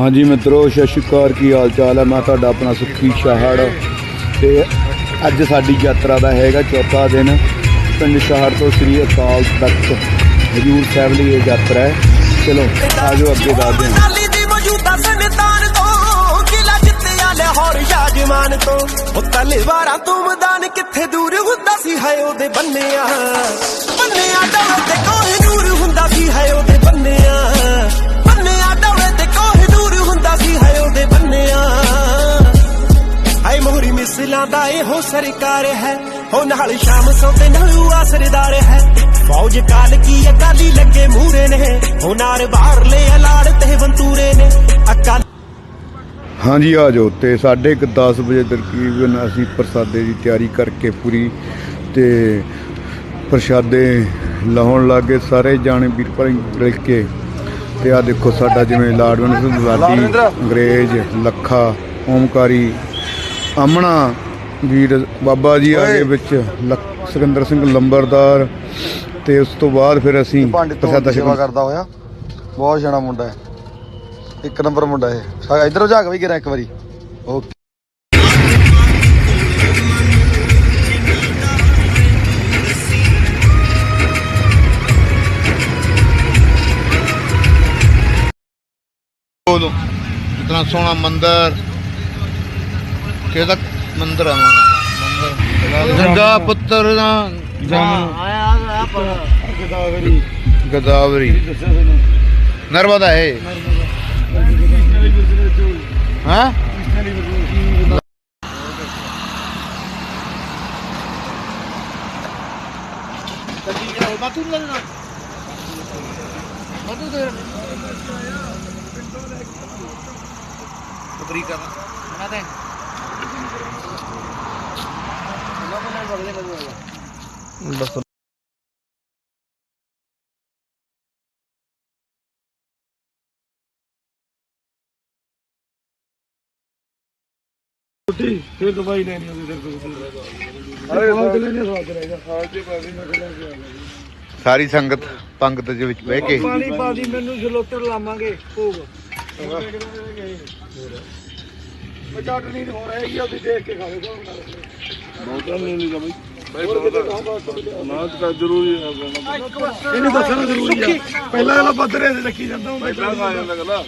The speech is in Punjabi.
ਹਾਂਜੀ ਮਿੱਤਰੋ, ਸਤਿ ਸ਼੍ਰੀ ਅਕਾਲ, ਕੀ ਹਾਲ ਚਾਲ ਹੈ ਮੈਂ ਤੁਹਾਡਾ ਆਪਣਾ ਸੁਖੀ ਸ਼ਾਹੜ। ਤੇ ਅੱਜ ਸਾਡੀ ਯਾਤਰਾ ਦਾ ਹੈਗਾ ਚੌਥਾ ਦਿਨ। ਪਿੰਡ ਸ਼ਹਿਰ ਤੋਂ ਸ੍ਰੀ ਅਕਾਲ ਤਖਤ ਹਜੂਰ ਸਾਹਿਬ ਲਈ ਇਹ ਯਾਤਰਾ ਹੈ। ਚਲੋ, ਆਜੋ ਅੱਗੇ ਦੱਸਦੇ ਹਾਂ। ਅਕਾਲੀ ਤੋਂ ਉਹ ਤਲਵਾਰਾਂ ਤੋਂ ਮੈਦਾਨ ਕਿੱਥੇ ਦੂਰ ਹੁੰਦਾ ਸੀ ਹੈ ਉਹਦੇ ਬੰਨਿਆ। ਬੰਨਿਆ ਡੋਲੇ ਤੇ ਕੋਈ ਦੂਰ ਹੁੰਦਾ ਸੀ ਹੈ ਉਹਦੇ ਦਾ ਇਹੋ ਸਰਕਾਰ ਹੈ। ਹੋ ਨਾਲ ਸ਼ਾਮ ਸੌ ਤੇ ਨਲੂ ਆਸਰਦਾਰ ਹੈ। ਫੌਜ ਕਾਲ ਕੀ ਅਕਾਲੀ ਲੱਗੇ ਮੂਰੇ ਨੇ। ਹੋ ਨਾਰ ਬਾਹਰ ਲੈ ਅਲਾੜ ਤੇ ਬੰਤੂਰੇ ਨੇ। ਅਕਾਲ ਹਾਂਜੀ ਆ ਜਾਓ ਤੇ ਸਾਢੇ ਕੁ 10 ਵਜੇ ਤਕਰੀਬਨ ਅਸੀਂ ਪ੍ਰਸਾਦੇ ਦੀ ਤਿਆਰੀ ਕਰਕੇ ਪੂਰੀ ਤੇ ਪ੍ਰਸ਼ਾਦੇ ਲਾਉਣ ਲੱਗੇ। ਸਾਰੇ ਜਾਣੇ ਵੀਰ ਭਾਈ ਰਲ ਕੇ ਤੇ ਆ ਦੇਖੋ ਸਾਡਾ ਜਿਵੇਂ ਲਾਡਵਨ ਸਿੰਘ ਲਾਡੀ ਅੰਗਰੇਜ਼ ਲੱਖਾ ਓਮਕਾਰੀ ਅਮਣਾ ਵੀਰ ਬਾਬਾ ਜੀ ਆ ਗਏ ਵਿੱਚ ਸਿਕੰਦਰ ਸਿੰਘ ਲੰਬਰਦਾਰ ਤੇ ਉਸ ਤੋਂ ਬਾਅਦ ਫਿਰ ਅਸੀਂ ਪ੍ਰਸ਼ਾਦਾ ਸੇਵਾ ਕਰਦਾ ਹੋਇਆ। ਬਹੁਤ ਸਿਆਣਾ ਮੁੰਡਾ ਹੈ। ਇੱਕ ਨੰਬਰ ਮੁੰਡਾ ਹੈ ਸਾ ਇਧਰੋਂ ਝਾਕ ਵੀ ਗਿਰਾ ਇੱਕ ਵਾਰੀ। ਓਕੇ। ਇਤਨਾ ਸੋਹਣਾ ਮੰਦਰ। ਕਿਹਦਾ ਮੰਦਰ ਆ ਮੰਦਰ ਗੰਗਾ ਪੁੱਤਰ ਦਾ ਗਦਾਵਰੀ ਗਦਾਵਰੀ ਨਰਮਦਾ ਸਾਰੀ ਸੰਗਤ ਪੰਗਤ ਦੇ ਵਿੱਚ ਬਹਿ ਕੇ। ਪਾਣੀ ਪਾ ਦੀ ਮੈਨੂੰ ਛਲੋਤਰ ਲਾਵਾਂਗੇ ਭੋਗ। ਚਟਨੀ ਹੋ ਰਹੀ ਉਹਦੀ ਦੇਖ ਕੇ ਖਾਵੇ ਇਹਨੂੰ ਦੱਸਣਾ ਜ਼ਰੂਰੀ ਆ ਪਹਿਲਾਂ ਇਹਦਾ ਬੱਦਰੇ ਤੇ ਰੱਖੀ ਜਾਂਦਾ ਹੁੰਦਾ ਪਹਿਲਾਂ ਖਾ ਜਾਂਦਾ ਗੱਲਾਂ